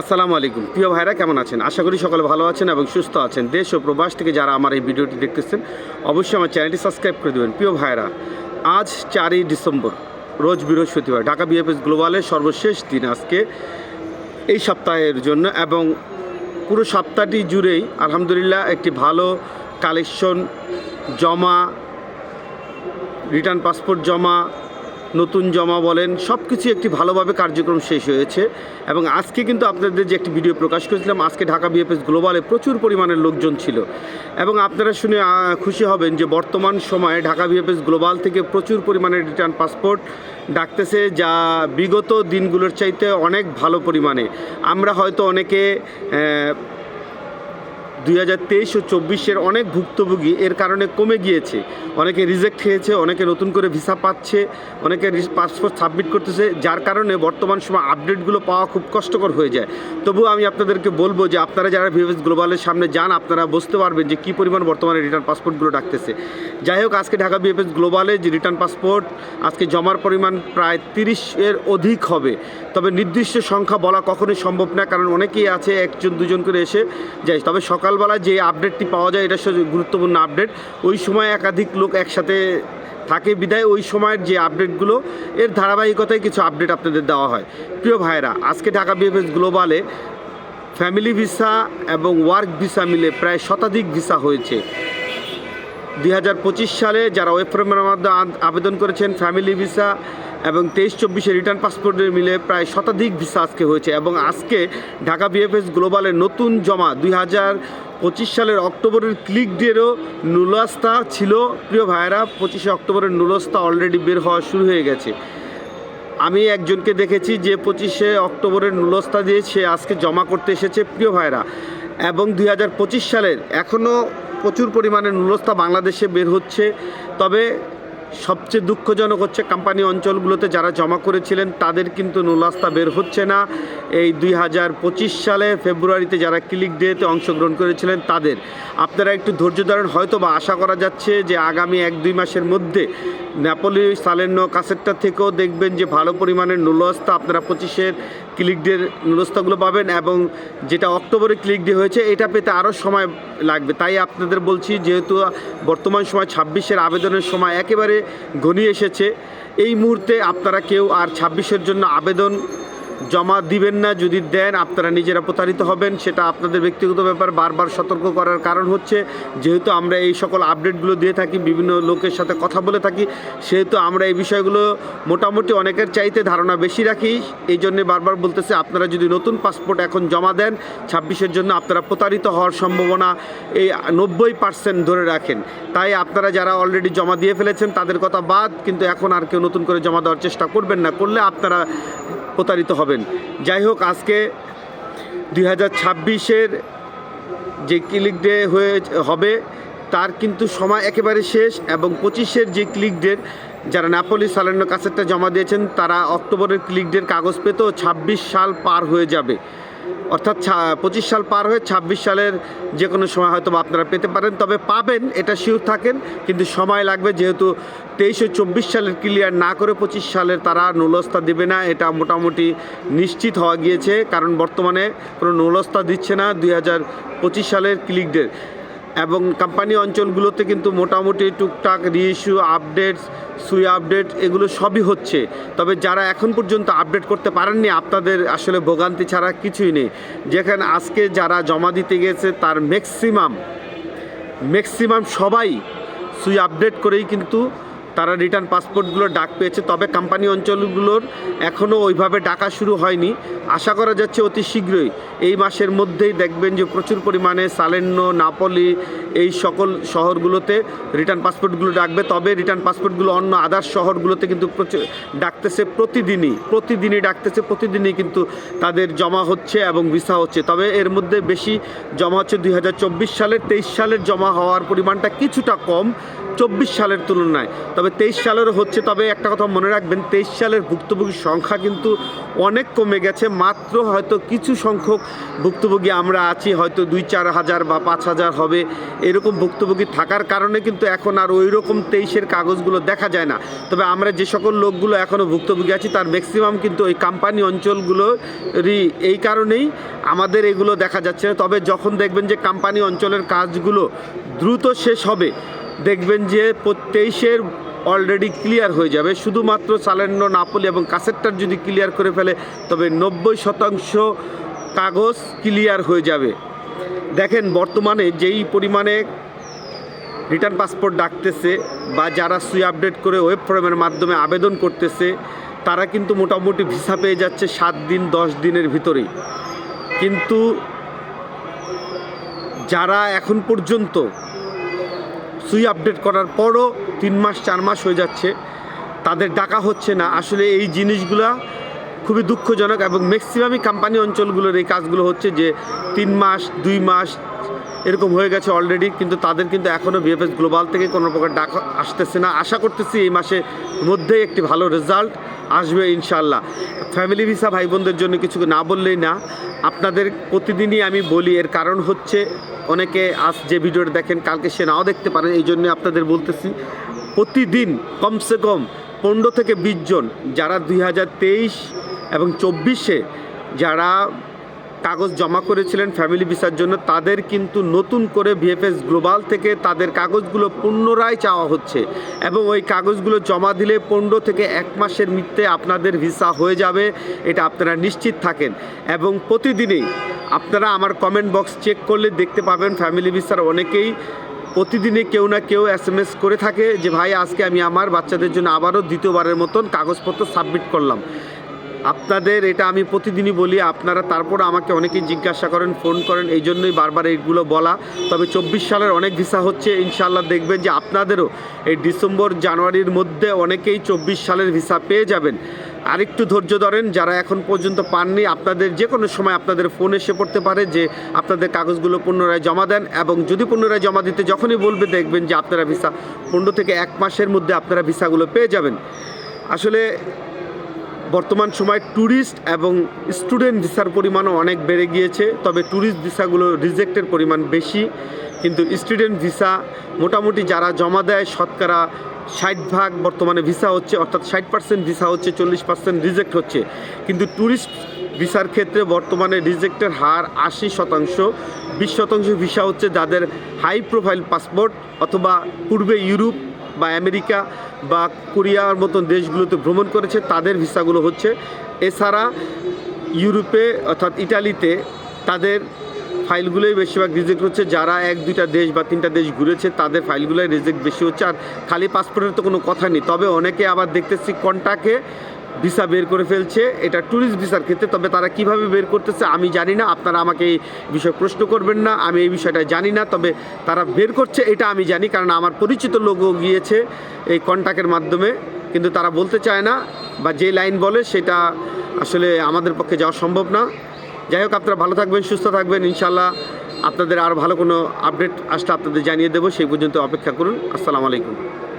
আসসালামু আলাইকুম। প্রিয় ভাইরা, কেমন আছেন? আশা করি সকলে ভালো আছেন এবং সুস্থ আছেন। দেশ ও প্রবাস থেকে যারা আমার এই ভিডিওটি দেখতেছেন, অবশ্যই আমার চ্যানেলটি সাবস্ক্রাইব করে দেবেন। প্রিয় ভাইরা, আজ চারই ডিসেম্বর, রোজ বৃহস্পতিবার, ঢাকা বিএফএস গ্লোবালের সর্বশেষ দিন আজকে এই সপ্তাহের জন্য এবং পুরো সপ্তাহটি জুড়েই আলহামদুলিল্লাহ একটি ভালো কালেকশন জমা রিটার্ন পাসপোর্ট জমা নতুন জমা বলেন সব কিছু একটি ভালোভাবে কার্যক্রম শেষ হয়েছে। এবং আজকে কিন্তু আপনাদের যে একটি ভিডিও প্রকাশ করেছিলাম, আজকে ঢাকা বিএফএস গ্লোবালে প্রচুর পরিমাণের লোকজন ছিল। এবং আপনারা শুনে খুশি হবেন যে বর্তমান সময়ে ঢাকা বিএফএস গ্লোবাল থেকে প্রচুর পরিমাণে রিটার্ন পাসপোর্ট ডাকতেছে, যা বিগত দিনগুলোর চাইতে অনেক ভালো পরিমাণে। আমরা হয়তো অনেকে দুই হাজার তেইশ ও চব্বিশের অনেক ভুক্তভোগী এর কারণে কমে গিয়েছে। অনেকে রিজেক্ট খেয়েছে, অনেকে নতুন করে ভিসা পাচ্ছে, অনেকে পাসপোর্ট সাবমিট করতেছে, যার কারণে বর্তমান সময় আপডেটগুলো পাওয়া খুব কষ্টকর হয়ে যায়। তবুও আমি আপনাদেরকে বলব যে আপনারা যারা ভিএস গ্লোবালের সামনে যান, আপনারা বুঝতে পারবেন যে কী পরিমাণ বর্তমানে রিটার্ন পাসপোর্টগুলো ডাকতেছে। যাই হোক, আজকে ঢাকা বিএফএস গ্লোবালে যে রিটার্ন পাসপোর্ট আজকে জমার পরিমাণ প্রায় তিরিশের অধিক হবে। তবে নির্দিষ্ট সংখ্যা বলা কখনোই সম্ভব না, কারণ অনেকেই আছে, একজন, দুজন করে এসে যায়। তবে সকালবেলা যে আপডেটটি পাওয়া যায়, এটা গুরুত্বপূর্ণ আপডেট ওই সময় একাধিক লোক একসাথে থাকে বিদায়, ওই সময়ের যে আপডেটগুলো এর ধারাবাহিকতায় কিছু আপডেট আপনাদের দেওয়া হয়। প্রিয় ভাইরা আজকে ঢাকা বিএফএস গ্লোবালে ফ্যামিলি ভিসা এবং ওয়ার্ক ভিসা মিলে প্রায় শতাধিক ভিসা হয়েছে। দুই হাজার পঁচিশ সালে যারা ওয়েব মাধ্যমে আবেদন করেছেন ফ্যামিলি ভিসা এবং তেইশ চব্বিশে রিটার্ন পাসপোর্টের মিলে প্রায় শতাধিক ভিসা আজকে হয়েছে এবং আজকে ঢাকা বিএফএস গ্লোবালের নতুন জমা দুই হাজার পঁচিশ সালের অক্টোবরের ক্লিক ডেরও নুলাস্তা ছিল। প্রিয় ভাইয়েরা, পঁচিশে অক্টোবরের নুলস্তা অলরেডি বের হওয়া শুরু হয়ে গেছে। আমি একজনকে দেখেছি যে পঁচিশে অক্টোবরের নুলস্তা দিয়ে সে আজকে জমা করতে এসেছে, প্রিয় ভাইরা এবং দুই হাজার পঁচিশ সালের এখনও প্রচুর পরিমাণে নুলস্তা বাংলাদেশে বের হচ্ছে। তবে সবচেয়ে দুঃখজনক হচ্ছে কোম্পানি অঞ্চলগুলোতে যারা জমা করেছিলেন, তাদের কিন্তু নুলাস্তা বের হচ্ছে না। এই দুই হাজার পঁচিশ সালে ফেব্রুয়ারিতে যারা ক্লিক ডেতে অংশগ্রহণ করেছিলেন, তাদের। আপনারা একটু ধৈর্য ধরেন হয়তো বা আশা করা যাচ্ছে যে আগামী এক দুই মাসের মধ্যে নেপোলি সালেন্য কাসেটটা থেকেও দেখবেন যে ভালো পরিমাণের নুলস্তা আপনারা পঁচিশের ক্লিক ডের নুরস্তাগুলো পাবেন এবং যেটা অক্টোবরে ক্লিক ডে হয়েছে, এটা পেতে আরও সময় লাগবে। তাই আপনাদের বলছি, যেহেতু বর্তমান সময় ছাব্বিশের আবেদনের সময় একেবারে ঘনিয়ে এসেছে, এই মুহূর্তে আপনারা কেউ আর ছাব্বিশের জন্য আবেদন জমা দিবেন না, যদি দেন আপনারা নিজেরা প্রতারিত হবেন, সেটা আপনাদের ব্যক্তিগত ব্যাপার। বারবার সতর্ক করার কারণ হচ্ছে, যেহেতু আমরা এই সকল আপডেটগুলো দিয়ে থাকি, বিভিন্ন লোকের সাথে কথা বলে থাকি, সেহেতু আমরা এই বিষয়গুলো মোটামুটি অনেকের চাইতে ধারণা বেশি রাখি। এই জন্যে বারবার বলতেছে, আপনারা যদি নতুন পাসপোর্ট এখন জমা দেন, ছাব্বিশের জন্য আপনারা প্রতারিত হওয়ার সম্ভাবনা এই নব্বই পার্সেন্ট ধরে রাখেন। তাই আপনারা যারা অলরেডি জমা দিয়ে ফেলেছেন, তাদের কথা বাদ, কিন্তু এখন আর কেউ নতুন করে জমা দেওয়ার চেষ্টা করবেন না। করলে আপনারা প্রতারিত হবেন। যাই হোক, আজকে দুই হাজার ছাব্বিশের যে ক্লিক ডে হয়ে হবে, তার কিন্তু সময় একেবারে শেষ এবং পঁচিশের যে ক্লিক ডের যারা নাপলি সালান্ন কাছেরটা জমা দিয়েছেন, তারা অক্টোবরের ক্লিক ডের কাগজ পেতেও ছাব্বিশ সাল পার হয়ে যাবে। অর্থাৎ পঁচিশ সাল পার হয়ে ছাব্বিশ সালের যে কোনো সময় হয়তো আপনারা পেতে পারেন। তবে পাবেন, এটা শিওর থাকেন, কিন্তু সময় লাগবে যেহেতু তেইশে চব্বিশ সালের ক্লিয়ার না করে পঁচিশ সালের তারা নৌলস্থা দেবে না, এটা মোটামুটি নিশ্চিত হওয়া গিয়েছে। কারণ বর্তমানে কোনো নৌলস্থা দিচ্ছে না দুই হাজার পঁচিশ সালের ক্লিক ডেট এবং কোম্পানি অঞ্চলগুলোতে কিন্তু মোটামুটি টুকটাক রিইস্যু আপডেট সুই আপডেট এগুলো সবই হচ্ছে। তবে যারা এখন পর্যন্ত আপডেট করতে পারেননি, আপনাদের আসলে ভোগান্তি ছাড়া কিছুই নেই। যেখানে আজকে যারা জমা দিতে গেছে, তার ম্যাক্সিমাম ম্যাক্সিমাম সবাই সুই আপডেট করেই কিন্তু তারা রিটার্ন পাসপোর্টগুলো ডাক পেয়েছে, তবে কোম্পানি অঞ্চলগুলোর এখনও ওইভাবে ডাকা শুরু হয়নি। আশা করা যাচ্ছে অতি শীঘ্রই এই মাসের মধ্যেই দেখবেন যে প্রচুর পরিমাণে সালেন্য নাপলি এই সকল শহরগুলোতে রিটার্ন পাসপোর্টগুলো ডাকবে। তবে রিটার্ন পাসপোর্টগুলো অন্য আদার শহরগুলোতে কিন্তু প্রচুর ডাকতেছে প্রতিদিনই প্রতিদিনই ডাকতেছে, প্রতিদিনই কিন্তু তাদের জমা হচ্ছে এবং ভিসা হচ্ছে। তবে এর মধ্যে বেশি জমা হচ্ছে দুই হাজার চব্বিশ সালের, তেইশ সালের জমা হওয়ার পরিমাণটা কিছুটা কম। চব্বিশ সালের তুলনায়। তবে তেইশ সালেরও হচ্ছে, তবে একটা কথা মনে রাখবেন, তেইশ সালের ভুক্তভোগীর সংখ্যা কিন্তু অনেক কমে গেছে। মাত্র হয়তো কিছু সংখ্যক ভুক্তভোগী আমরা আছি, হয়তো দুই চার হাজার বা পাঁচ হাজার হবে এরকম ভুক্তভোগী থাকার কারণে কিন্তু এখন আর ওই রকম তেইশের কাগজগুলো দেখা যায় না। তবে আমরা যে সকল লোকগুলো এখনও ভুক্তভোগী আছি, তার ম্যাক্সিমাম কিন্তু ওই কোম্পানি অঞ্চলগুলোরই এই কারণেই আমাদের এগুলো দেখা যাচ্ছে তবে যখন দেখবেন যে কোম্পানি অঞ্চলের কাজগুলো দ্রুত শেষ হবে দেখবেন যে তেইশের অলরেডি ক্লিয়ার হয়ে যাবে। শুধুমাত্র সালেন্ডো নাপলি এবং কাসেটটার যদি ক্লিয়ার করে ফেলে, তবে নব্বই শতাংশ কাগজ ক্লিয়ার হয়ে যাবে। দেখেন বর্তমানে যেই পরিমাণে রিটার্ন পাসপোর্ট ডাকতেছে বা যারা সুই আপডেট করে ওয়েব ফর্মের মাধ্যমে আবেদন করতেছে, তারা কিন্তু মোটামুটি ভিসা পেয়ে যাচ্ছে সাত দিন, দশ দিনের ভিতরেই। কিন্তু যারা এখন পর্যন্ত সুই আপডেট করার পরও তিন মাস, চার মাস হয়ে যাচ্ছে। তাদের ডাকা হচ্ছে না। আসলে এই জিনিসগুলা খুবই দুঃখজনক এবং ম্যাক্সিমামই কোম্পানি অঞ্চলগুলোর এই কাজগুলো হচ্ছে যে তিন মাস, দুই মাস এরকম হয়ে গেছে অলরেডি কিন্তু তাদের কিন্তু এখনও বিএফএস গ্লোবাল থেকে কোনো প্রকার ডাক আসতেছে না। আশা করতেছি এই মাসের মধ্যেই একটি ভালো রেজাল্ট আসবে ইনশাল্লাহ ফ্যামিলি ভিসা ভাই বোনদের জন্য কিছু না বললেই না। আপনাদের প্রতিদিনই আমি বলি, এর কারণ হচ্ছে অনেকে আজ যে ভিডিওটা দেখেন, কালকে সে নাও দেখতে পারেন, এই জন্য আপনাদের বলতেছি, প্রতিদিন কমসে কম পনেরো থেকে বিশ জন, যারা দুই হাজার তেইশ এবং চব্বিশে, যারা কাগজ জমা করেছিলেন ফ্যামিলি ভিসার জন্য। তাদের কিন্তু নতুন করে ভিএফএস গ্লোবাল থেকে তাদের কাগজগুলো পুনরায় চাওয়া হচ্ছে। এবং ওই কাগজগুলো জমা দিলে পনেরো থেকে এক মাসের মিথ্যে আপনাদের ভিসা হয়ে যাবে, এটা আপনারা নিশ্চিত থাকেন। এবং প্রতিদিনই আপনারা আমার কমেন্ট বক্স চেক করলে দেখতে পাবেন ফ্যামিলি ভিসার অনেকেই। প্রতিদিনে কেউ না কেউ এস এম এস করে থাকে যে, ভাই, আজকে আমি আমার বাচ্চাদের জন্য আবারও দ্বিতীয়বারের মতন কাগজপত্র সাবমিট করলাম। আপনাদের এটা আমি প্রতিদিনই বলি, আপনারা তারপর আমাকে অনেকেই জিজ্ঞাসা করেন, ফোন করেন, এই জন্যই বারবার এইগুলো বলা। তবে চব্বিশ সালের অনেক ভিসা হচ্ছে ইনশাল্লাহ দেখবেন যে আপনাদেরও এই ডিসেম্বর, জানুয়ারির মধ্যে অনেকেই চব্বিশ সালের ভিসা পেয়ে যাবেন। আরেকটু ধৈর্য ধরেন, যারা এখন পর্যন্ত পাননি, আপনাদের যে কোনো সময় আপনাদের ফোন এসে পড়তে পারে যে আপনাদের কাগজগুলো পুনরায় জমা দেন এবং যদি পুনরায় জমা দিতে যখনই বলবে, দেখবেন যে আপনারা ভিসা পনেরো থেকে এক মাসের মধ্যে আপনারা ভিসাগুলো পেয়ে যাবেন। আসলে বর্তমান সময় ট্যুরিস্ট এবং স্টুডেন্ট ভিসার পরিমাণও অনেক বেড়ে গিয়েছে, তবে ট্যুরিস্ট ভিসাগুলো রিজেক্টের পরিমাণ বেশি। কিন্তু স্টুডেন্ট ভিসা মোটামুটি যারা জমা দেয়, শতকরা ষাট ভাগ বর্তমানে ভিসা হচ্ছে, অর্থাৎ ষাট পার্সেন্ট ভিসা হচ্ছে, চল্লিশ পার্সেন্ট রিজেক্ট হচ্ছে। কিন্তু ট্যুরিস্ট ভিসার ক্ষেত্রে বর্তমানে রিজেক্টের হার আশি শতাংশ, বিশ শতাংশ ভিসা হচ্ছে যাদের হাই প্রোফাইল পাসপোর্ট অথবা পূর্বে ইউরোপ বা আমেরিকা বা কোরিয়ার মতন দেশগুলোতে ভ্রমণ করেছে, তাদের ভিসাগুলো হচ্ছে। এছাড়া ইউরোপে অর্থাৎ ইটালিতে তাদের ফাইলগুলোই বেশিরভাগ রিজেক্ট হচ্ছে। যারা এক, দুইটা দেশ বা তিনটা দেশ ঘুরেছে, তাদের ফাইলগুলোই রিজেক্ট বেশি হচ্ছে। আর খালি পাসপোর্টের তো কোনো কথা নেই। তবে অনেকে আবার দেখতেছি, কন্টাকে ভিসা বের করে ফেলছে। এটা ট্যুরিস্ট ভিসার ক্ষেত্রে, তবে তারা কীভাবে বের করতেছে আমি জানি না। আপনারা আমাকে এই বিষয়ে প্রশ্ন করবেন না, আমি এই বিষয়টা জানি না, তবে তারা বের করছে এটা আমি জানি, কারণ আমার পরিচিত লোকও গিয়েছে এই কন্ট্যাক্টের মাধ্যমে, কিন্তু তারা বলতে চায় না, বা যে লাইন বলে সেটা আসলে আমাদের পক্ষে যাওয়া সম্ভব না। যাই হোক, আপনারা ভালো থাকবেন, সুস্থ থাকবেন ইনশাল্লাহ আপনাদের আর ভালো কোনো আপডেট আসলে আপনাদের জানিয়ে দেবো, সেই পর্যন্ত অপেক্ষা করুন। আসসালামু আলাইকুম।